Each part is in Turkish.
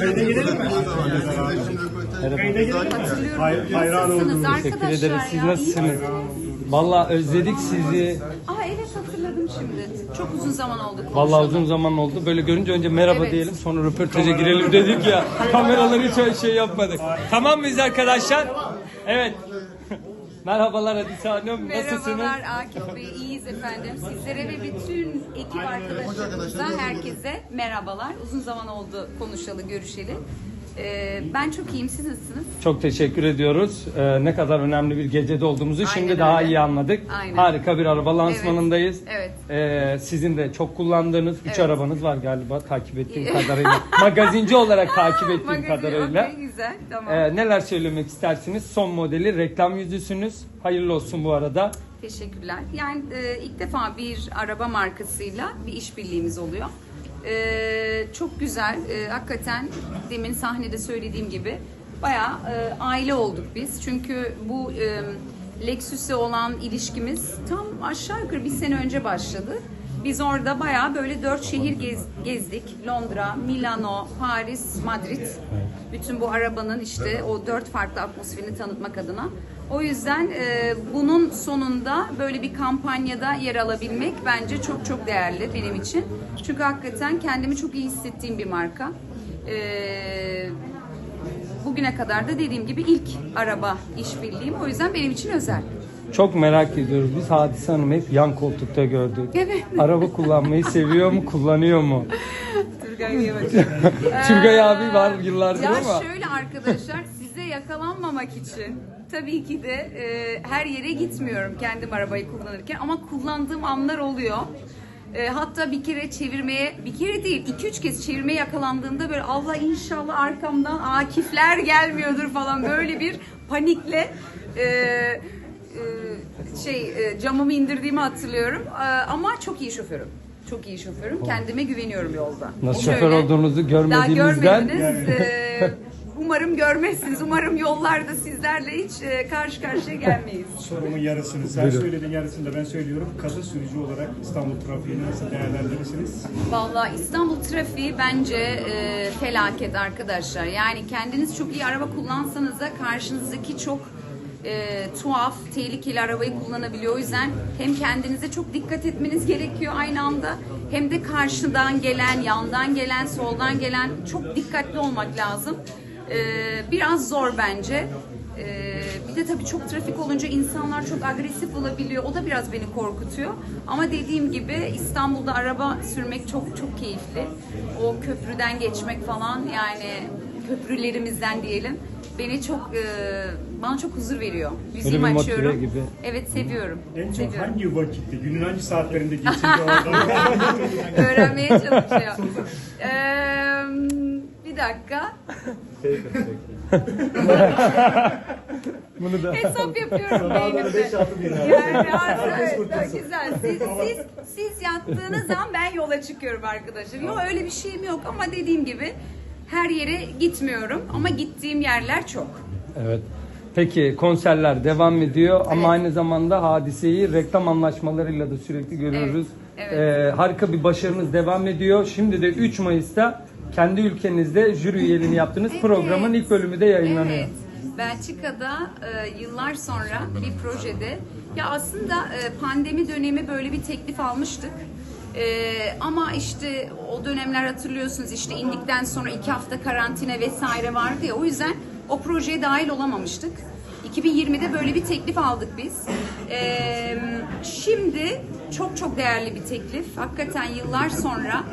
Kayda girelim mi? Kayda girelim mi? Hayran oldum. Teşekkür ederiz. Siz nasılsınız? Vallahi özledik sizi. Aa evet hatırladım şimdi. Çok uzun zaman oldu. Vallahi uzun zaman oldu. Böyle görünce önce merhaba Evet. diyelim sonra röportaja girelim dedik ya. Kameraları hiç öyle şey yapmadık. Tamam mıyız arkadaşlar? Evet. Merhabalar Hadise Hanım. Nasılsınız? Merhabalar Akif Bey, iyiyiz efendim. Sizlere ve bütün ekip arkadaşlarımıza, herkese merhabalar. Uzun zaman oldu konuşalı, görüşeli. Ee, ben çok iyiyim, siz nasılsınız? Çok teşekkür ediyoruz. Ee, ne kadar önemli bir gecede olduğumuzu şimdi Aynen daha öyle. iyi anladık. Aynen. Harika bir araba lansmanındayız. Evet. Ee, sizin de çok kullandığınız 3 Evet. arabanız var galiba takip ettiğim kadarıyla. Magazinci olarak takip ettiğim Magazin, kadarıyla. okey, güzel, tamam. Ee, neler söylemek istersiniz? Son modeli reklam yüzüsünüz. Hayırlı olsun bu arada. Teşekkürler. Yani e, ilk defa bir araba markasıyla bir işbirliğimiz oluyor. E, çok güzel. E, hakikaten demin sahnede söylediğim gibi bayağı e, aile olduk biz. Çünkü bu e, Lexus'e olan ilişkimiz tam aşağı yukarı bir sene önce başladı. Biz orada bayağı böyle dört şehir gez- gezdik. Londra, Milano, Paris, Madrid. Bütün bu arabanın işte o dört farklı atmosferini tanıtmak adına. O yüzden e, bunun sonunda böyle bir kampanyada yer alabilmek bence çok çok değerli benim için. Çünkü hakikaten kendimi çok iyi hissettiğim bir marka. E, bugüne kadar da dediğim gibi ilk araba işbirliğim. O yüzden benim için özel. Çok merak ediyoruz. Biz Hadise Hanım hep yan koltukta gördük. Evet. Araba kullanmayı seviyor mu, kullanıyor mu? Turgay'a bakın. Turgay abi var yıllardır Ya ama. şöyle arkadaşlar yakalanmamak için tabii ki de e, her yere gitmiyorum kendim arabayı kullanırken ama kullandığım anlar oluyor. E, hatta bir kere çevirmeye, bir kere değil iki üç kez çevirmeye yakalandığımda böyle Allah inşallah arkamdan Akifler gelmiyordur falan böyle bir panikle e, e, şey e, camımı indirdiğimi hatırlıyorum. E, ama çok iyi şoförüm. Çok iyi şoförüm. Kendime güveniyorum yolda. Nasıl şoför olduğunuzu daha görmediğimizden. görmediniz. Ee, umarım görmezsiniz. Umarım yollarda sizlerle hiç e, karşı karşıya gelmeyiz. Sorumun yarısını sen Buyurun. söyledin yarısını da ben söylüyorum. Kadın sürücü olarak İstanbul trafiğini nasıl değerlendirirsiniz? Vallahi İstanbul trafiği bence e, felaket arkadaşlar. Yani kendiniz çok iyi araba kullansanız da karşınızdaki çok e, tuhaf, tehlikeli arabayı kullanabiliyor. O yüzden hem kendinize çok dikkat etmeniz gerekiyor aynı anda hem de karşıdan gelen, yandan gelen, soldan gelen çok dikkatli olmak lazım. E, biraz zor bence. Ee, bir de tabii çok trafik olunca insanlar çok agresif olabiliyor. O da biraz beni korkutuyor. Ama dediğim gibi İstanbul'da araba sürmek çok çok keyifli. O köprüden geçmek falan yani köprülerimizden diyelim beni çok e, bana çok huzur veriyor. Müziğimi bir motive açıyorum. gibi. Evet seviyorum. En çok seviyorum. hangi vakitte, günün hangi saatlerinde geçince orada? Öğrenmeye çalışıyor. Ee, bir dakika. Bunu da Hesap yapıyorum beynimde. Yani güzel. Siz, siz, siz yattığınız zaman ben yola çıkıyorum arkadaşlar. Yok öyle bir şeyim yok ama dediğim gibi her yere gitmiyorum ama gittiğim yerler çok. Evet. Peki konserler devam ediyor ama Evet. aynı zamanda hadiseyi reklam anlaşmalarıyla da sürekli görüyoruz. Evet, Ee, harika bir başarınız devam ediyor. Şimdi de 3 Mayıs'ta kendi ülkenizde jüri üyeliğini yaptığınız Evet. programın ilk bölümü de yayınlanıyor. Evet. Belçika'da e, yıllar sonra bir projede ya aslında e, pandemi dönemi böyle bir teklif almıştık. E, ama işte o dönemler hatırlıyorsunuz işte indikten sonra iki hafta karantina vesaire vardı ya o yüzden o projeye dahil olamamıştık. 2020'de böyle bir teklif aldık biz. E, şimdi çok çok değerli bir teklif. Hakikaten yıllar sonra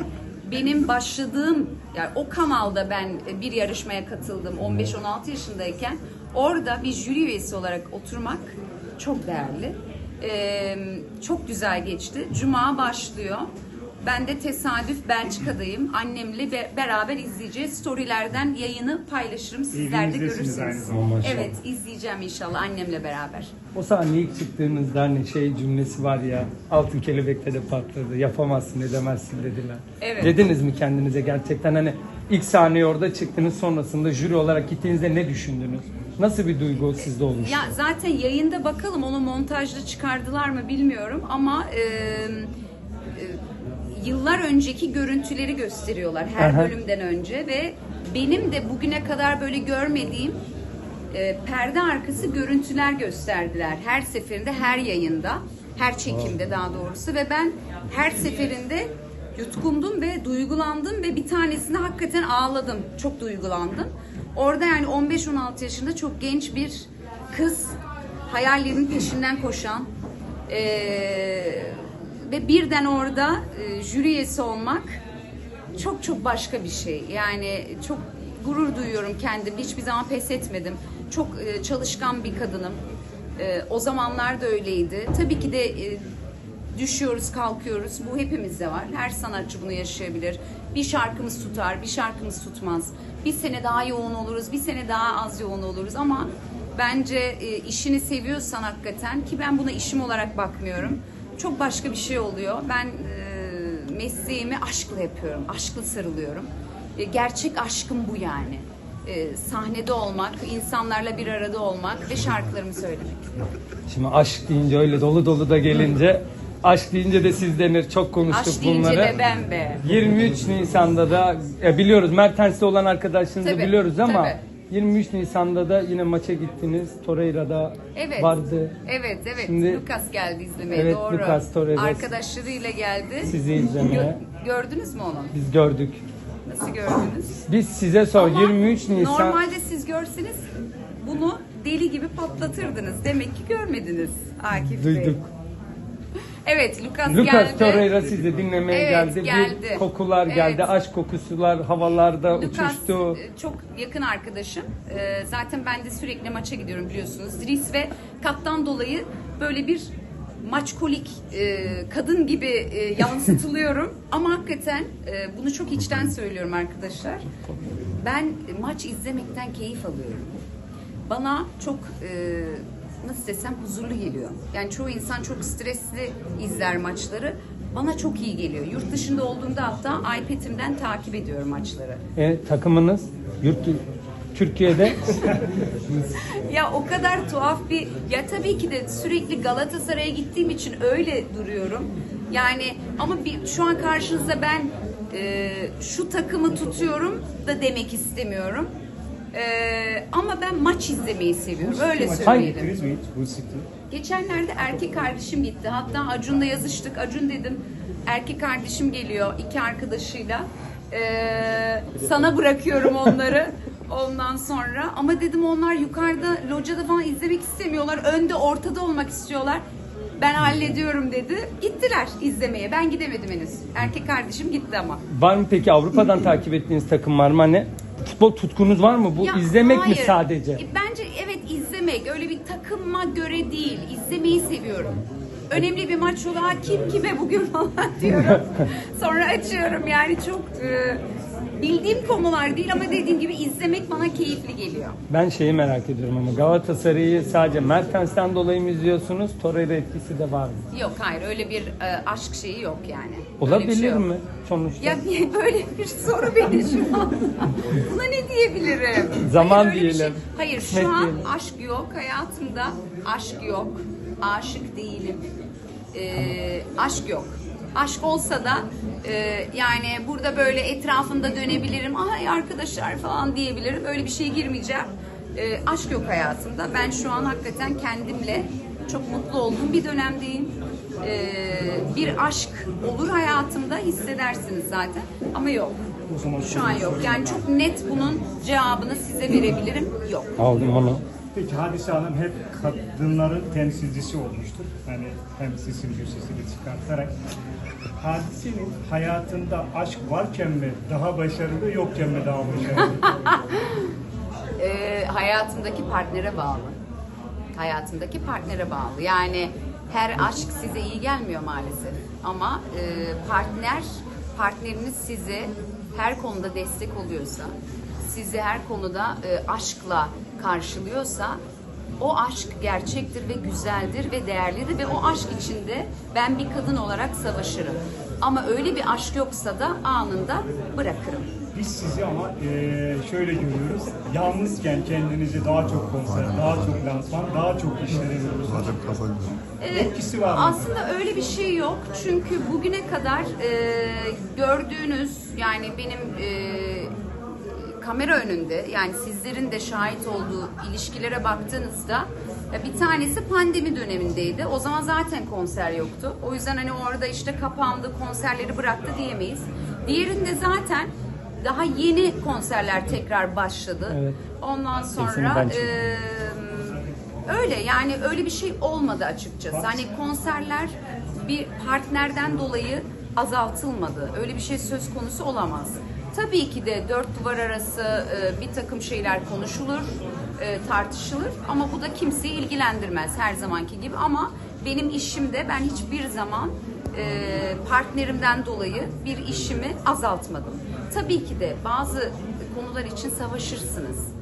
benim başladığım yani o kanalda ben bir yarışmaya katıldım 15-16 yaşındayken orada bir jüri üyesi olarak oturmak çok değerli. Ee, çok güzel geçti. Cuma başlıyor. Ben de tesadüf Belçika'dayım. Annemle be- beraber izleyeceğiz. Storylerden yayını paylaşırım. Sizler de aynı görürsünüz. zamanda. Maşallah. Evet izleyeceğim inşallah annemle beraber. O sahneye ilk çıktığınızda hani şey cümlesi var ya altın kelebekte de patladı yapamazsın edemezsin dediler. Evet. Dediniz mi kendinize gerçekten hani ilk sahneye orada çıktınız sonrasında jüri olarak gittiğinizde ne düşündünüz? Nasıl bir duygu sizde olmuş? Ya zaten yayında bakalım onu montajda çıkardılar mı bilmiyorum ama e, e, yıllar önceki görüntüleri gösteriyorlar her Aha. bölümden önce ve benim de bugüne kadar böyle görmediğim e, perde arkası görüntüler gösterdiler. Her seferinde, her yayında, her çekimde daha doğrusu ve ben her seferinde yutkundum ve duygulandım ve bir tanesinde hakikaten ağladım. Çok duygulandım. Orada yani 15-16 yaşında çok genç bir kız hayallerinin peşinden koşan eee, ve birden orada e, jüri olmak çok çok başka bir şey. Yani çok gurur duyuyorum kendim. Hiçbir zaman pes etmedim. Çok e, çalışkan bir kadınım. E, o zamanlar da öyleydi. Tabii ki de e, düşüyoruz, kalkıyoruz. Bu hepimizde var. Her sanatçı bunu yaşayabilir. Bir şarkımız tutar, bir şarkımız tutmaz. Bir sene daha yoğun oluruz, bir sene daha az yoğun oluruz ama bence e, işini seviyorsan hakikaten ki ben buna işim olarak bakmıyorum. Çok başka bir şey oluyor. Ben e, mesleğimi aşkla yapıyorum, aşkla sarılıyorum. E, gerçek aşkım bu yani. E, sahnede olmak, insanlarla bir arada olmak ve şarkılarımı söylemek. Şimdi aşk deyince öyle dolu dolu da gelince aşk deyince de siz denir. Çok konuştuk Aşk deyince bunları. de ben be. 23 Nisan'da da e, biliyoruz Mertens'te olan arkadaşlarınızı Tabii, biliyoruz ama tabii. 23 Nisan'da da yine maça gittiniz. Torreira'da Evet. vardı. Evet, evet. Şimdi- Lucas geldi izlemeye. Evet, Doğru. Lucas Torres. Arkadaşlarıyla geldi. Sizi izlemeye. Gö- gördünüz mü onu? Biz gördük. Nasıl gördünüz? Biz size sor Ama 23 Nisan Normalde siz görseniz bunu deli gibi patlatırdınız. Demek ki görmediniz Akif Bey. Evet, Lucas, Lucas geldi. Torreira sizi dinlemeye Evet, geldi. geldi. Bir kokular Evet. geldi. Aşk kokusular havalarda Lucas uçuştu. e, çok yakın arkadaşım. E, Zaten ben de sürekli maça gidiyorum biliyorsunuz. Dries ve Kaptan dolayı böyle bir maçkolik e, kadın gibi e, yansıtılıyorum. Ama hakikaten e, bunu çok içten söylüyorum arkadaşlar. Ben maç izlemekten keyif alıyorum. Bana çok e, nasıl desem huzurlu geliyor. Yani çoğu insan çok stresli izler maçları. Bana çok iyi geliyor. Yurt dışında olduğumda hatta iPad'imden takip ediyorum maçları. E, takımınız yurt Türkiye'de Ya o kadar tuhaf bir ya tabii ki de sürekli Galatasaray'a gittiğim için öyle duruyorum. Yani ama bir, şu an karşınızda ben e, şu takımı tutuyorum da demek istemiyorum. E, ama ben maç izlemeyi seviyorum. Öyle söyleyelim. mi City. Geçenlerde erkek kardeşim gitti. Hatta Acun'la yazıştık. Acun dedim erkek kardeşim geliyor iki arkadaşıyla. Ee, sana bırakıyorum onları. Ondan sonra ama dedim onlar yukarıda locada falan izlemek istemiyorlar. Önde ortada olmak istiyorlar. Ben hallediyorum dedi. Gittiler izlemeye. Ben gidemedim henüz. Erkek kardeşim gitti ama. var mı peki Avrupa'dan takip ettiğiniz takım var mı? Hani futbol tutkunuz var mı? Bu Ya izlemek mi hayır. sadece? E, Bence evet izlemek. Öyle bir takılma göre değil. İzlemeyi seviyorum. Önemli bir maç. "Aa, kim kime bugün falan diyorum. Sonra açıyorum. Yani çok e, bildiğim konular değil ama dediğim gibi izlemek bana keyifli geliyor. Ben şeyi merak ediyorum ama Galatasaray'ı sadece Mertens'ten dolayı mı izliyorsunuz? Torreira etkisi de var mı? Yok hayır öyle bir e, aşk şeyi yok yani. Öyle bir Olabilir şey yok. mi sonuçta? Ya niye böyle bir soru beni şu an? Buna ne diyebilirim? Zaman öyle bir diyelim. Hayır Kısmet şu an diyelim. aşk yok hayatımda. Aşk yok. Aşık değilim. Ee, aşk yok. Aşk olsa da e, yani burada böyle etrafında dönebilirim. Ay arkadaşlar falan diyebilirim. Öyle bir şeye girmeyeceğim. Ee, aşk yok hayatımda. Ben şu an hakikaten kendimle çok mutlu olduğum bir dönemdeyim. Ee, bir aşk olur hayatımda hissedersiniz zaten ama yok. O zaman Şu an yok. Yani çok net bunun cevabını size verebilirim. Yok. Aldım onu. Peki Hadise Hanım hep kadınların temsilcisi olmuştur. Hani hem sesin sesini çıkartarak. Hadise'nin hayatında aşk varken mi daha başarılı, yokken mi daha başarılı? Ee, hayatımdaki partnere bağlı. Hayatımdaki partnere bağlı. Yani her aşk size iyi gelmiyor maalesef. Ama e, partner, partneriniz size her konuda destek oluyorsa, sizi her konuda e, aşkla karşılıyorsa o aşk gerçektir ve güzeldir ve değerlidir ve o aşk içinde ben bir kadın olarak savaşırım. Ama öyle bir aşk yoksa da anında bırakırım. Biz sizi ama eee, şöyle görüyoruz. Yalnızken kendinizi daha çok konser, daha çok lansman, daha çok işlere güzel. Etkisi var mı? Aslında öyle bir şey yok. Çünkü bugüne kadar e, gördüğünüz yani benim e, kamera önünde yani sizlerin de şahit olduğu ilişkilere baktığınızda ya bir tanesi pandemi dönemindeydi. O zaman zaten konser yoktu. O yüzden hani orada işte kapandı, konserleri bıraktı diyemeyiz. Diğerinde zaten daha yeni konserler tekrar başladı. Evet. Ondan sonra e, Öyle yani öyle bir şey olmadı açıkçası. Hani konserler bir partnerden dolayı azaltılmadı. Öyle bir şey söz konusu olamaz. Tabii ki de dört duvar arası e, bir takım şeyler konuşulur, e, tartışılır ama bu da kimseyi ilgilendirmez her zamanki gibi. Ama benim işimde ben hiçbir zaman e, partnerimden dolayı bir işimi azaltmadım. Tabii ki de bazı konular için savaşırsınız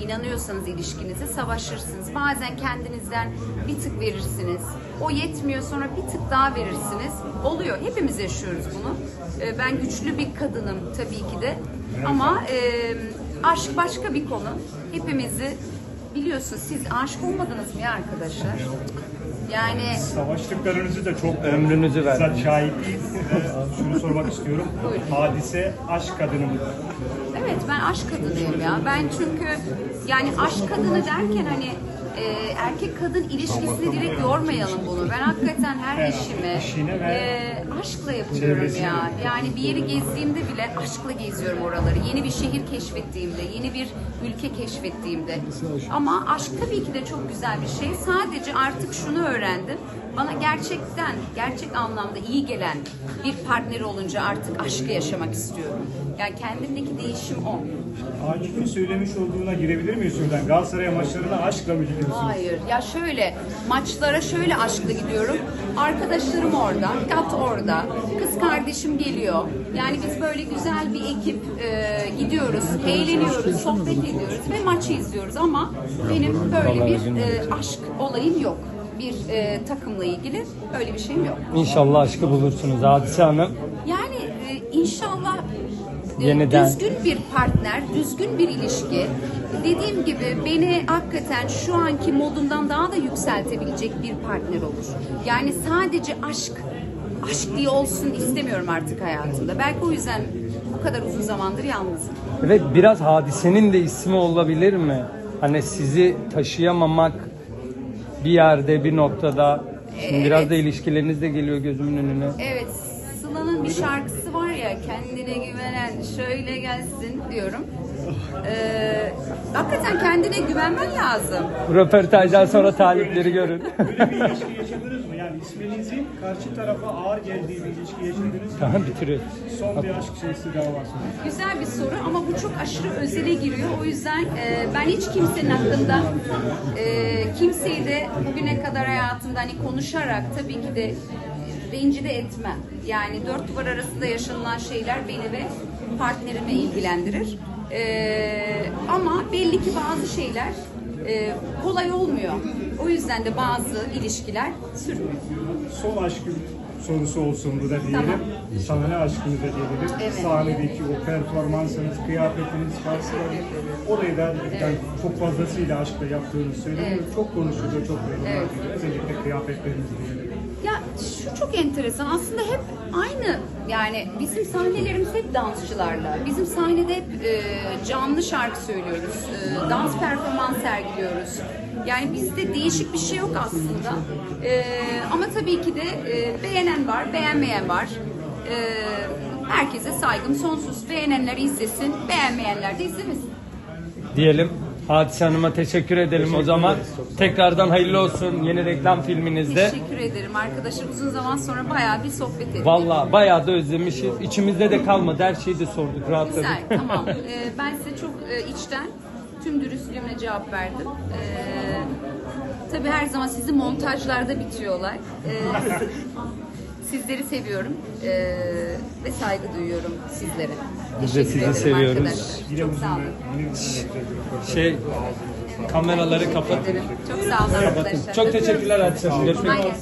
inanıyorsanız ilişkinize savaşırsınız. Bazen kendinizden bir tık verirsiniz. O yetmiyor sonra bir tık daha verirsiniz. Oluyor. Hepimiz yaşıyoruz bunu. Ee, Ben güçlü bir kadınım tabii ki de. Ama e, aşk başka bir konu. Hepimizi biliyorsunuz. Siz aşık olmadınız mı ya arkadaşlar? Yani Savaştıklarınızı da çok Ömrünüzü bizzat verdiniz. şahidiyiz. Ee, Şunu sormak istiyorum. Buyurun. Hadise aşk kadını mı? Evet ben aşk kadınıyım ya. Ben çünkü yani aşk kadını derken hani e, erkek kadın ilişkisini direkt yormayalım bunu. Ben hakikaten her işimi e, aşkla yapıyorum ya. Yani bir yeri gezdiğimde bile aşkla geziyorum oraları. Yeni bir şehir keşfettiğimde, yeni bir ülke keşfettiğimde. Ama aşk tabii ki de çok güzel bir şey. Sadece artık şunu öğrendim. Bana gerçekten, gerçek anlamda iyi gelen bir partner olunca artık aşkı yaşamak istiyorum. Yani kendimdeki değişim o. Akif'in söylemiş olduğuna girebilir miyiz şuradan? Galatasaray maçlarına aşkla mı gidiyorsunuz? Hayır. Ya şöyle maçlara şöyle aşkla gidiyorum. Arkadaşlarım orada, Kat orada, kız kardeşim geliyor. Yani biz böyle güzel bir ekip e, gidiyoruz, eğleniyoruz, sohbet ediyoruz ve maçı izliyoruz. Ama benim böyle bir e, aşk olayım yok. Bir e, takımla ilgili öyle bir şeyim yok. İnşallah aşkı bulursunuz Hadise Hanım. Yani e, inşallah e, Yeniden. düzgün bir partner, düzgün bir ilişki. Dediğim gibi beni hakikaten şu anki modumdan daha da yükseltebilecek bir partner olur. Yani sadece aşk, aşk diye olsun istemiyorum artık hayatımda. Belki o yüzden bu kadar uzun zamandır yalnızım. Evet biraz hadisenin de ismi olabilir mi? Hani sizi taşıyamamak bir yerde bir noktada. Şimdi biraz Evet. da ilişkileriniz de geliyor gözümün önüne. Evet, Sıla'nın bir şarkısı var ya, kendine güvenen şöyle gelsin diyorum. Ee, hakikaten kendine güvenmen lazım. Röportajdan sonra talipleri görün. Böyle bir ilişki yaşadınız mı? Yani isminizin karşı tarafa ağır geldiği bir ilişki yaşadınız tamam bitiriyoruz. Son bir aşk şeysi daha var. Güzel bir soru ama bu çok aşırı özele giriyor. O yüzden e, ben hiç kimsenin hakkında e, kimseyi de bugüne kadar hayatımda hani konuşarak tabii ki de rencide etmem. Yani dört duvar arasında yaşanılan şeyler beni ve partnerimi ilgilendirir. E, ama belli ki bazı şeyler e, kolay olmuyor. O yüzden de bazı ilişkiler sürmüyor. Son aşkın sorusu olsun bu da diyelim. Tamam. Sahne aşkınıza gelelim. Evet. Sahnedeki o performansınız, kıyafetiniz, şarkılarınız. Orayı da yani çok fazlasıyla aşkla yaptığınız söyleniyor. Evet. Çok konuşuluyor, çok yorumlar Evet. Özellikle kıyafetleriniz diyelim. Şu çok enteresan. Aslında hep aynı. Yani bizim sahnelerimiz hep dansçılarla. Bizim sahnede hep e, canlı şarkı söylüyoruz. E, dans performans sergiliyoruz. Yani bizde değişik bir şey yok aslında. E, ama tabii ki de e, beğenen var, beğenmeyen var. E, herkese saygım sonsuz. Beğenenler izlesin, beğenmeyenler de izlemesin. Diyelim. Hadise Hanım'a teşekkür edelim o zaman. Tekrardan hayırlı olsun yeni reklam filminizde. Teşekkür ederim arkadaşlar. Uzun zaman sonra bayağı bir sohbet ettik. Valla bayağı da özlemişiz. İçimizde de kalmadı. Her şeyi de sorduk. Rahatladık. Güzel, tamam. Ee, ben size çok e, içten, tüm dürüstlüğümle cevap verdim. Ee, tabii her zaman sizi montajlarda bitiyor olay. Ee, sizleri seviyorum ee, ve saygı duyuyorum sizlere. Biz de sizi ederim seviyoruz. arkadaşlar. Çok sağ olun. Şey kameraları kapatın. Çok sağ olun arkadaşlar. Çok teşekkürler Hanım. Görüşmek üzere.